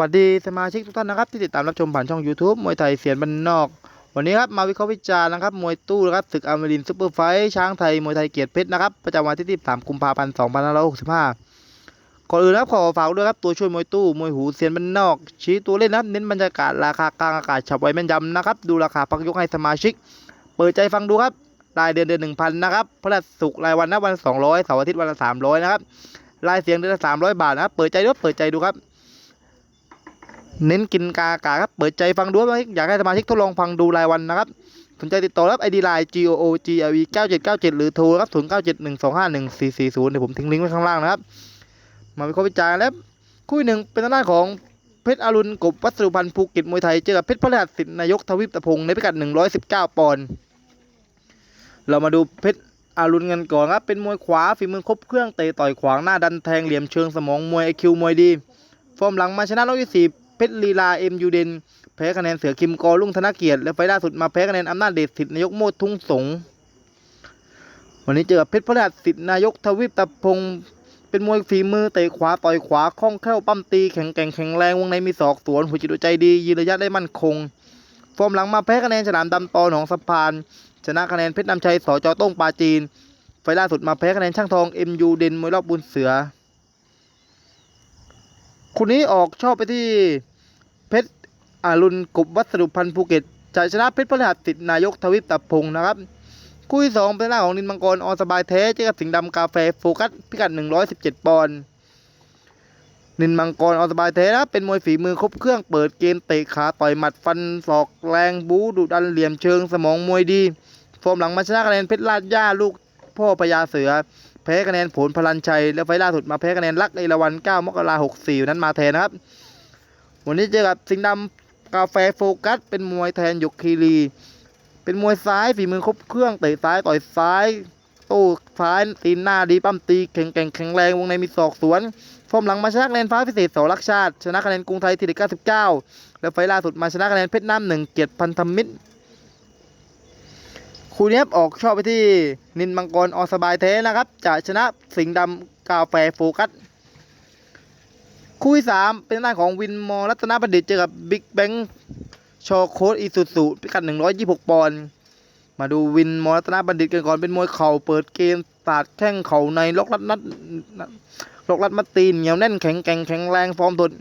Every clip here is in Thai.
วัสดีสมาชิกทุกท่านนะครับที่ติดตามรับชมผ่านช่อง YouTube มวยไทยเสียนบันนอก วันนี้ครับมาวิเคราะห์วิจารณ์นะครับมวยตู้นะครับศึกอเมรินซูเปอร์ไฟท์ช้างไทยมวยไทยเกียรติเพชรนะครับประจำวันที่13กุมภาพันธ์2565ก่อนอื่นนะครับขอฝากด้วยครับตัวช่วยมวยตู้มวยหูเสียนบันนอก ชี้ตัวเล่นนะครับเน้นบรรยากาศราคากลางอากาศฉับไวแม่นยำนะครับดูราคาพักยกให้สมาชิก เปิดใจฟังดูครับรายเดือนเดือนหนึ่งพันนะครับพฤหัสศุกร์รายวันนะวันสองร้อยเสาร์อาทิตย์วันละสามร้อยนะครับรายเสียงเดือนละสามร้อยบาทนะครับเปิดใจด้วยเปิดใจดูครับ เน้นกินกากาครับ เปิดใจฟังดูครับอยากให้สมาชิกทดลองฟังดูรายวันนะครับ สนใจติดต่อรับไอดีไลน์ g o o g l e 9797 หรือโทรครับ 0 9 7 1 2 5 1 4 4 0 เดี๋ยวผมทิ้งลิงก์ไว้ข้างล่างนะครับ มาวิเคราะห์วิจารณ์แล้วคู่หนึ่งเป็นทางด้านของเพชรอรุณกบวัสดุพันธ์ภูเก็ตมวยไทย เจอกับเพชรพระฤหัสสิทธิ์นายกทวิปตะพงศ์ในพิกัด 119 ปอนด์เรามาดูเพชรอรุณกันก่อนครับ เป็นมวยขวาฝีมือครบเครื่องเตะต่อยขวางหน้าดันแทงเหลี่ยมเชิงสมองมวยไอคิวมวยดี ฟอร์มหลังมาชนะน้องยี่สี่ เพชรลีลาเอ็มยูเดนแพ้คะแนนเสือคิมกอลุ่งธนเกียรติและไฟล่าสุดมาแพ้คะแนนอำนาจเดชสิทธินายกโมดทุ่งสงวันนี้เจอเพชรพระราชสิทธินายกทวิปตะพงเป็นมวยฝีมือเตะขวาต่อยขวาคล่องแคล่วปั้มตีแข็งแกร่งแข็งแรงวงในมีศอกสวนหัวจิตหัวใจดียืนระยะได้มั่นคงฟอร์มหลังมาแพ้คะแนนฉลามดำตอหนองสะพาน ชนะคะแนนเพชรนำชัยสจโต้งปาจีน ไฟล์ล่าสุดมาแพ้คะแนนช่างทองเอ็มยูเดนมวยรอบบุญเสือ คู่นี้ออกชอบไปที่เพชรอารุณกบวัสดุพันธ์ภูเก็ตจะชนะเพชรพฤหัสสิทธิ์นายกทวิปตะพงศ์นะครับ คู่ที่สองเป็นหน้าของนินมังกรอสบายแท้เจอกับสิงห์ดำกาแฟโฟกัสพิกัด 117 ปอนด์นินมังกรอสบายแท้นะเป็นมวยฝีมือครบเครื่องเปิดเกมเตะขาต่อยหมัดฟันศอกแรงบูดุดันเหลี่ยมเชิงสมองมวยดี ฟอร์มหลังมาชนะคะแนนเพชรลาดย่าลูกพ่อพญาเสือ แพ้คะแนนผลพลันชัย และไฟล่าสุดมาแพ้คะแนนลักเอราวัน9มกราคม64นั้นมาแทนนะครับ วันนี้เจอกับสิงห์ดำกาแฟโฟกัส เป็นมวยแทนยกคีรี เป็นมวยซ้ายฝีมือครบเครื่องเตะซ้ายต่อยซ้ายโต้ซ้ายตีนหน้าดีปั้มตีแข็งแกร่งแข็งแรงวงในมีศอกสวนฟอร์มหลังมาชนะคะแนนฟ้าพิเศษสารักชาติ ชนะคะแนนกรุงไทยทีเด็99และไฟล์ล่าสุดมาชนะคะแนนเพชรน้ำหนึ่งเกียรติพันธมิตร คู่นี้ครับออกชอบไปที่นินมังกรอสบายแท้นะครับ จะชนะสิงห์ดำกาแฟโฟกัสคู่ที่สามเป็นหน้าของวินมอรัตนบัณฑิตเจอกับบิ๊กแบงชอโคดอีสุสุพิกัด 126 ปอนด์มาดูวินมอรัตนบัณฑิตกันก่อนเป็นมวยเข่าเปิดเกมสาดแข้งเข่าในล็อกรัดนัดล็อกรัดมัดตีนเหนียวแน่นแข็งแกร่งแข็งแรงฟอร์มตด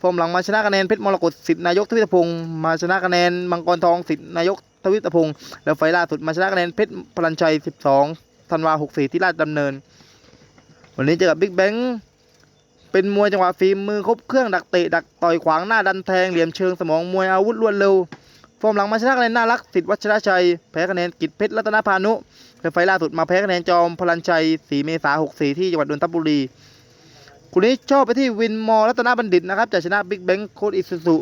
ฟอร์มหลังมาชนะคะแนนเพชรมรกตสิทธินายกทวิตพงศ์มาชนะคะแนนมังกรทองสิทธินายก ทวิตพงศ์แล้วไฟล่าสุดมาชนะคะแนนเพชรพลันชัย 12ธันวา64 ที่ราชดำเนิน วันนี้เจอกับบิ๊กแบงเป็นมวยจังหวะฝีมือครบเครื่องดักเตะดักต่อยขวางหน้าดันแทงเหลี่ยมเชิงสมองมวยอาวุธรวดเร็วฟอร์มหลังมาชนะคะแนนน่ารักสิทธิ์วัชรชัยแพ้คะแนนกิจเพชรรัตนพานุและไฟล่าสุดมาแพ้คะแนนจอมพลันชัย 4 เมษายน64 ที่จังหวัดนนทบุรีคู่นี้ชอบไปที่วินมอรัตนบัณฑิตนะครับจะชนะบิ๊กแบงโคดอิสุสุ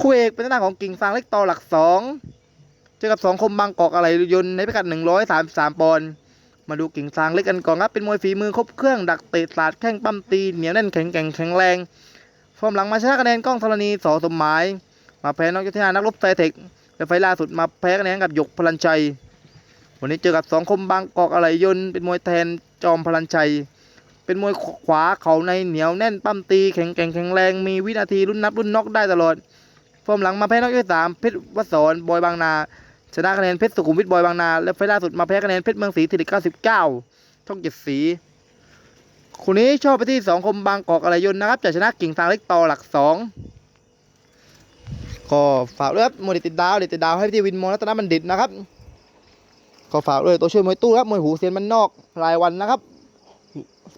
คู่เอกเป็นหน้าของกิ่งซางเล็กต่อหลักสองเจอกับสองคมบางกอกอะไรยนในพิกัด 133 ปอนด์มาดูกิ่งซางเล็กกันก่อนครับเป็นมวยฝีมือครบเครื่องดักเตะสาดแข้งปั้มตีเหนียวแน่นแข็งแกร่งแข็งแรงฟอร์มหลังมาชนะคะแนนกล้องธรณีสอสมหมาย มาแพ้น้องยุทธนานักรบไซเทคและไฟล่าสุดมาแพ้คะแนนกับหยกพลันชัย วันนี้เจอกับสองคมบางกอกอะไรยนเป็นมวยแทนจอมพลันชัย เป็นมวยขวาเข่าในเหนียวแน่นปั้มตีแข็งแกร่งแข็งแรงมีวินาทีรุ่นนับรุ่นน็อกได้ตลอด อร์มหลังมาแพ้น็อกยกที่สามเพชรวสรบอยบางนาชนะคะแนนเพชรสุขุมวิทบอยบางนา และไฟล่าสุดมาแพ้คะแนนเพชรเมืองศรีทีเด็เก้าสิบเก้าช่องเจ็ดสีคู่นี้ชอบไปที่สองคมบางกอกอะไรยนต์นะครับจะชนะกิ่งทางเล็กต่อหลักสองก็ฝากด้วยครับมวยเด็ดติดดาวเด็ดติดดาวให้ที่วินมอรัตนบัณฑิตนะครับก็ฝากด้วยตัวช่วยมวยตู้ครับมวยหูเซียนมันนอกรายวันนะครับ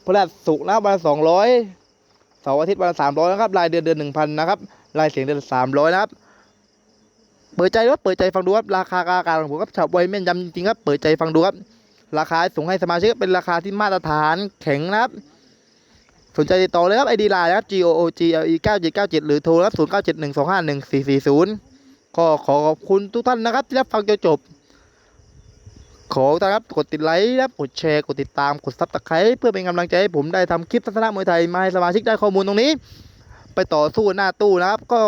พฤหัสศุกนะครับวันละสองร้อยเสาร์อาทิตย์วันละสามร้อยนะครับรายเดือนเดือนหนึ่งพันนะครับ รายเสียงเดือนสามร้อยนะครับ เปิดใจครับเปิดใจฟังดูครับ ราคากลางของผมครับฉับไวแม่นยำจริงครับ เปิดใจฟังดูครับ ราคาส่งให้สมาชิกเป็นราคาที่มาตรฐานแข็งนะครับ สนใจติดต่อเลยครับ ID ไลน์นะครับ G O O G L E 9797หรือโทรครับ0 9 7 1 2 5 1 4 4 0ก็ขอขอบคุณทุกท่านนะครับที่รับฟังจนจบขอนะครับกดติดไลค์นะครับกดแชร์กดติดตามกดซับสไครต์เพื่อเป็นกำลังใจให้ผมได้ทำคลิปทัศนะมวยไทยมาให้สมาชิกได้ข้อมูลตรงนี้ ไปต่อสู้หน้าตู้นะครับ ก็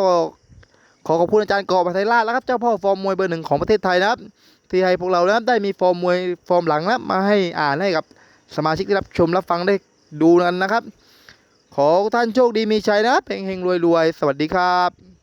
ขอขอบคุณอาจารย์กอบพัทยราชแล้วครับ เจ้าพ่อฟอร์มมวยเบอร์หนึ่งของประเทศไทยนะครับ ที่ให้พวกเรานะครับได้มีฟอร์มมวยฟอร์มหลังนะมาให้อ่านให้กับสมาชิกที่รับชมรับฟังได้ดูกันนะครับ ขอท่านโชคดีมีชัยนะครับเฮงๆรวยสวัสดีครับ